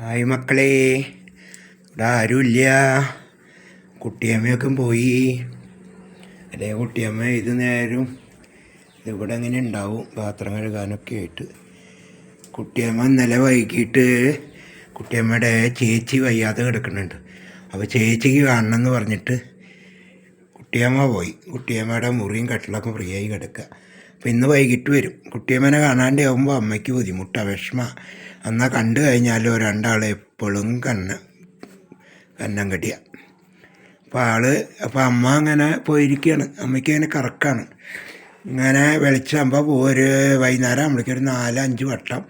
Hi മക്കളെ. ഇവിടെ ആരുമില്ല. കുട്ടിയമ്മയൊക്കെ പോയി. അല്ലേ കുട്ടിയമ്മ ഇത് നേരം ഇവിടെ എങ്ങനെ ഉണ്ടാവും. പാത്രം കഴുകാനൊക്കെ ആയിട്ട്. കുട്ടിയമ്മ ഇന്നലെ വൈകിട്ട് കുട്ടിയമ്മയുടെ ചേച്ചി വയ്യാതെ കിടക്കുന്നുണ്ട്. അപ്പോൾ ചേച്ചിക്ക് കാണണമെന്ന് പറഞ്ഞിട്ട് കുട്ടിയമ്മ പോയി. കുട്ടിയമ്മയുടെ മുറിയും കട്ടിലൊക്കെ ഫ്രീ ആയി കിടക്കുക. അപ്പോൾ ഇന്ന് വൈകിട്ട് വരും. കുട്ടിയമ്മനെ കാണാണ്ട് ആകുമ്പോൾ അമ്മയ്ക്ക് ബുദ്ധിമുട്ടാണ് വിഷമ. എന്നാൽ കണ്ടു കഴിഞ്ഞാലോ രണ്ടാളെ എപ്പോഴും കണ്ണ കന്നം കെട്ടിയ അപ്പോൾ ആൾ അപ്പോൾ അമ്മ അങ്ങനെ പോയിരിക്കുകയാണ് അമ്മയ്ക്ക് അങ്ങനെ കറക്കാണ്. ഇങ്ങനെ വെളിച്ചാകുമ്പോൾ ഒരു വൈകുന്നേരം ആകുമ്പോഴേക്കും ഒരു നാല് അഞ്ച് വട്ടം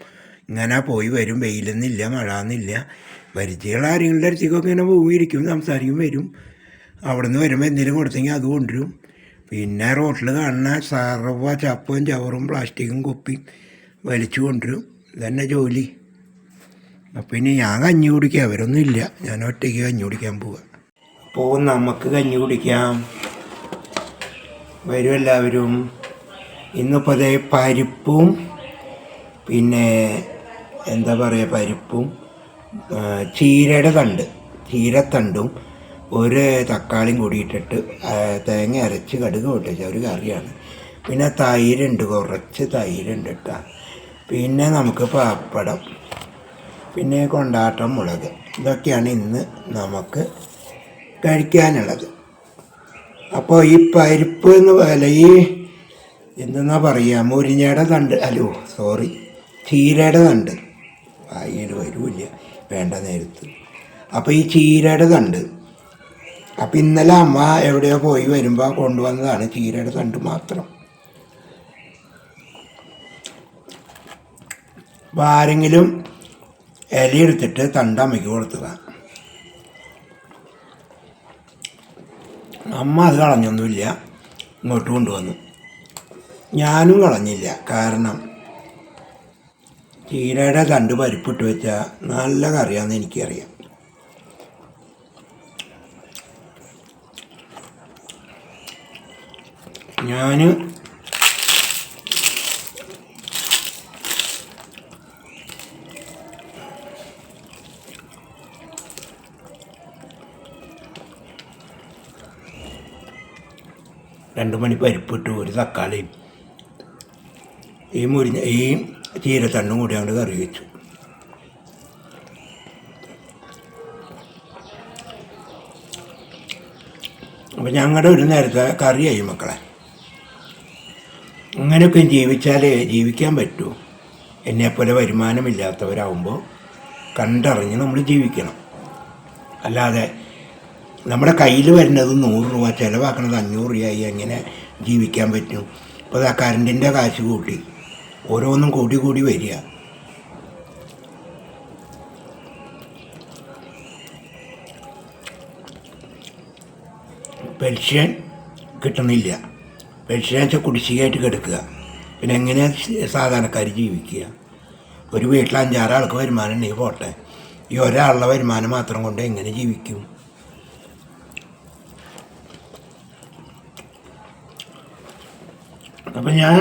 ഇങ്ങനെ പോയി വരും. വെയിലൊന്നുമില്ല മഴ എന്നില്ല പരിചയമുള്ള ആരെങ്കിലും അടുത്തേക്കൊക്കെ ഇങ്ങനെ പോയിരിക്കും സംസാരിക്കും വരും. അവിടെ നിന്ന് വരുമ്പോൾ എന്തെങ്കിലും കൊടുത്തെങ്കിൽ അത് കൊണ്ടുവരും. പിന്നെ റോട്ടിൽ കാണുന്ന സർവ ചപ്പും ചവറും പ്ലാസ്റ്റിക്കും കുപ്പിയും വലിച്ചു കൊണ്ടുവരും. ഇതന്നെ ജോലി. അപ്പം ഇനി ഞാൻ കഞ്ഞി കുടിക്കുക അവരൊന്നും ഇല്ല. ഞാൻ ഒറ്റയ്ക്ക് കഞ്ഞി കുടിക്കാൻ പോവുക അപ്പോൾ നമുക്ക് കഞ്ഞി കുടിക്കാം. വരും എല്ലാവരും. ഇന്നിപ്പോൾ അതേ പരിപ്പും പിന്നെ എന്താ പറയുക പരിപ്പും ചീരയുടെ തണ്ട് ചീരത്തണ്ടും ഒരു തക്കാളിയും കൂടി ഇട്ടിട്ട് തേങ്ങ അരച്ച് കടുക് പൊട്ടിച്ച ഒരു കറിയാണ്. പിന്നെ തൈരുണ്ട് കുറച്ച് തൈരുണ്ട് കേട്ടോ പിന്നെ നമുക്ക് പാപ്പടം പിന്നെ കൊണ്ടാട്ടം മുളക്. ഇതൊക്കെയാണ് ഇന്ന് നമുക്ക് കഴിക്കാനുള്ളത്. അപ്പോൾ ഈ പരിപ്പ് എന്ന് പോലെ ഈ എന്തെന്നാ പറയുക മുരിഞ്ഞയുടെ തണ്ട് അല്ലോ സോറി ചീരയുടെ തണ്ട്. വായിൽ വരൂല്ല വേണ്ട നേരത്ത്. അപ്പോൾ ഈ ചീരയുടെ തണ്ട് അപ്പം ഇന്നലെ അമ്മ എവിടെയോ പോയി വരുമ്പോൾ കൊണ്ടുവന്നതാണ് ചീരയുടെ തണ്ട് മാത്രം. അപ്പോൾ ആരെങ്കിലും ഇലയെടുത്തിട്ട് തണ്ട് അമ്മയ്ക്ക് കൊടുത്തതാണ് അമ്മ അത് കളഞ്ഞൊന്നുമില്ല ഇങ്ങോട്ട് കൊണ്ടുവന്നു. ഞാനും കളഞ്ഞില്ല കാരണം ചീരയുടെ തണ്ട് പരിപ്പിട്ട് വെച്ചാൽ നല്ല കറിയാന്ന് എനിക്കറിയാം. ഞാൻ രണ്ട് മണി പരിപ്പിട്ട് ഒരു തക്കാളിയും ഈ മുരിഞ്ഞ ഈ ചീരത്തണ്ണും കൂടി അങ്ങോട്ട് കറി വെച്ചു. അപ്പം ഞങ്ങളുടെ ഒരു നേരത്തെ കറിയായി മക്കളെ. അങ്ങനെയൊക്കെ ജീവിച്ചാലേ ജീവിക്കാൻ പറ്റൂ. എന്നെപ്പോലെ വരുമാനമില്ലാത്തവരാകുമ്പോൾ കണ്ടറിഞ്ഞ് നമ്മൾ ജീവിക്കണം. അല്ലാതെ നമ്മുടെ കയ്യിൽ വരുന്നത് നൂറ് രൂപ ചിലവാക്കണത് അഞ്ഞൂറ് രൂപയായി അങ്ങനെ ജീവിക്കാൻ പറ്റും? ഇപ്പോൾ ആ കറണ്ടിന്റെ കാശ് കൂട്ടി. ഓരോന്നും കൂടി കൂടി വരിക. പെൻഷൻ കിട്ടണില്ല പെൻഷൻ വെച്ചാൽ കുടിശ്ശികയായിട്ട് കിടക്കുക. പിന്നെ എങ്ങനെയാണ് സാധാരണക്കാർ ജീവിക്കുക? ഒരു വീട്ടിൽ അഞ്ചാറാൾക്ക് വരുമാനം ഉണ്ടെങ്കിൽ പോട്ടെ. ഈ ഒരാളുടെ വരുമാനം മാത്രം കൊണ്ട് എങ്ങനെ ജീവിക്കും? അപ്പം ഞാൻ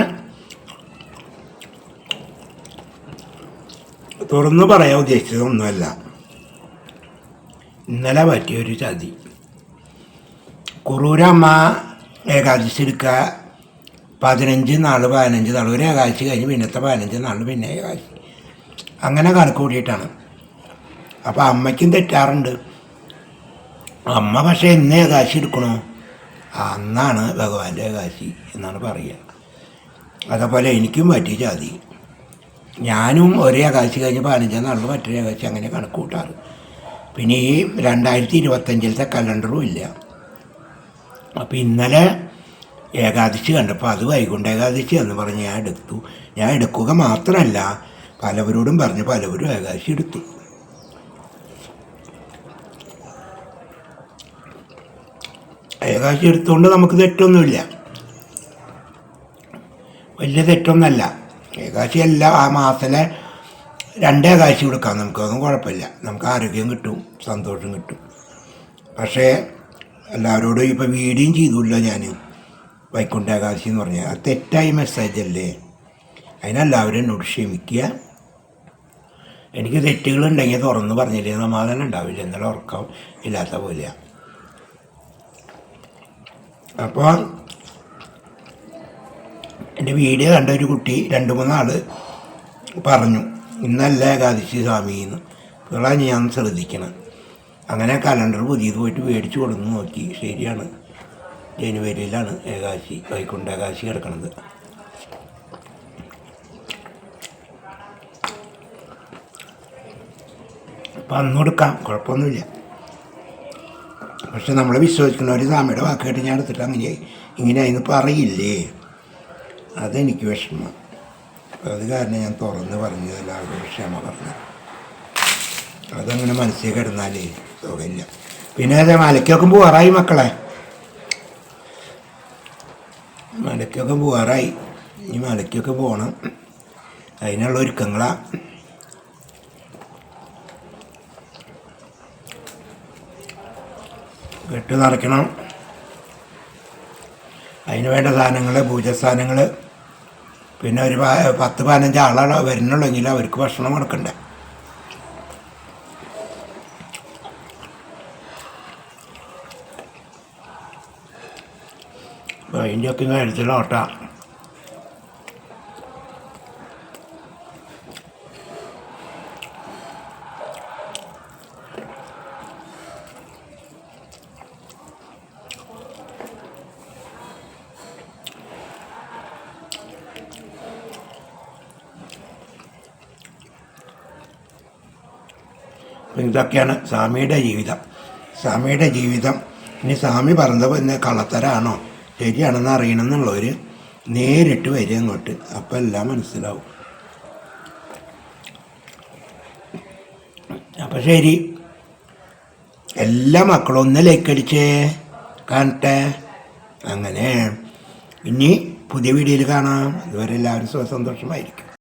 തുറന്നു പറയാൻ ഉദ്ദേശിച്ചതൊന്നുമല്ല ഇന്നലെ പറ്റിയൊരു ചതി. കുറൂരമ്മ ഏകാദശി എടുക്കുക പതിനഞ്ച് നാൾ പതിനഞ്ച് നാൾ ഒരു ഏകാദശി കഴിഞ്ഞ് പിന്നത്തെ പതിനഞ്ച് നാൾ പിന്നെ ഏകാദശി. അങ്ങനെ കണക്ക് കൂടിയിട്ടാണ്. അപ്പോൾ അമ്മയ്ക്കും തെറ്റാറുണ്ട്. അമ്മ പക്ഷേ എന്ന് ഏകാശി എടുക്കണോ. അന്നാണ് ഭഗവാന്റെ ഏകാശി എന്നാണ് പറയുക. അതേപോലെ എനിക്കും പറ്റി ജാതി. ഞാനും ഒരേ ആകാശി കഴിഞ്ഞ് പതിനഞ്ചാം നാളിൽ മറ്റൊരു ആകാശി അങ്ങനെ കണക്ക് കൂട്ടാറ്. പിന്നെ ഈ രണ്ടായിരത്തി ഇരുപത്തഞ്ചിലത്തെ കലണ്ടറും ഇല്ല. അപ്പോൾ ഇന്നലെ ഏകാദശി കണ്ടപ്പോൾ അത് വൈകുണ്ഠ ഏകാദശി എന്ന് പറഞ്ഞ് ഞാൻ എടുത്തു. ഞാൻ എടുക്കുക മാത്രമല്ല പലവരോടും പറഞ്ഞ് പലവരും ഏകാദശി എടുത്തു. ഏകാദശി എടുത്തുകൊണ്ട് നമുക്ക് തെറ്റൊന്നുമില്ല. വലിയ തെറ്റൊന്നല്ല. ഏകാശി അല്ല ആ മാസത്തിലെ രണ്ടേ കാശി കൊടുക്കാം നമുക്കതൊന്നും കുഴപ്പമില്ല. നമുക്ക് ആരോഗ്യം കിട്ടും സന്തോഷം കിട്ടും. പക്ഷേ എല്ലാവരോടും ഇപ്പോൾ വീഡിയോയും ചെയ്തില്ല ഞാൻ വൈകുണ്ഠ ഏകാശി എന്ന് പറഞ്ഞാൽ അത് തെറ്റായ മെസ്സേജ് അല്ലേ? അതിനെല്ലാവരും എന്നോട് ക്ഷമിക്കുക. എനിക്ക് തെറ്റുകളുണ്ടെങ്കിൽ തുറന്ന് പറഞ്ഞില്ലേ? സമാധാനം ഉണ്ടാവില്ല. എന്നാലും ഉറക്കം ഇല്ലാത്ത പോലെയാണ് അപ്പോൾ എന്റെ വീഡിയോ കണ്ട ഒരു കുട്ടി രണ്ട് മൂന്നാൾ പറഞ്ഞു ഇന്നല്ല ഏകാദശി സ്വാമിന്ന്. ഇപ്പോഴാണ് ഞാൻ ശ്രദ്ധിക്കണം. അങ്ങനെ കലണ്ടർ പുതിയത് പോയിട്ട് മേടിച്ചു കൊടുന്ന് നോക്കി. ശരിയാണ്. ജനുവരിയിലാണ് ഏകാശി വൈകുണ്ഠ ഏകാശി കിടക്കണത്. അപ്പം അന്ന് കൊടുക്കാം. കുഴപ്പമൊന്നുമില്ല. പക്ഷെ നമ്മൾ വിശ്വസിക്കുന്നവർ സ്വാമിയുടെ വാക്ക് കേട്ട് ഞാൻ എടുത്തിട്ട് അങ്ങനെ ഇങ്ങനെ അതിന് പറയില്ലേ? അതെനിക്ക് വിഷമം. അത് കാരണം ഞാൻ തുറന്ന് പറഞ്ഞതല്ല അവരുടെ ക്ഷമ പറഞ്ഞു. അതങ്ങനെ മനസ്സിൽ കിടന്നാലേ സുഖമില്ല. പിന്നെ അതെ മലയ്ക്കൊക്കെ പോവാറായി മക്കളെ. മലയ്ക്കൊക്കെ പോവാറായി. ഈ മലയ്ക്കൊക്കെ പോകണം അതിനുള്ള ഒരുക്കങ്ങളാ. കെട്ട് നിറയ്ക്കണം അതിന് വേണ്ട സാധനങ്ങൾ പൂജ സാധനങ്ങൾ പിന്നെ ഒരു പത്ത് പതിനഞ്ച് ആളാണ് വരുന്നുള്ളെങ്കിൽ അവർക്ക് ഭക്ഷണം കൊടുക്കണ്ടേ. അതിന്റെയൊക്കെ കഴിച്ചിലോട്ടാ ഇതൊക്കെയാണ് സ്വാമിയുടെ ജീവിതം. സ്വാമിയുടെ ജീവിതം. ഇനി സ്വാമി പറഞ്ഞത് പിന്നെ കള്ളത്തരാണോ? ശരിയാണെന്ന് അറിയണമെന്നുള്ളവർ നേരിട്ട് വരിക അങ്ങോട്ട് അപ്പം എല്ലാം മനസ്സിലാവും. അപ്പം ശരി. എല്ലാ മക്കളും ഒന്ന് ലൈക്കടിച്ചേ കാണട്ടെ. അങ്ങനെ. ഇനി പുതിയ വീഡിയോയിൽ കാണാം. അതുവരെ എല്ലാവരും സുഖ സന്തോഷമായിരിക്കും.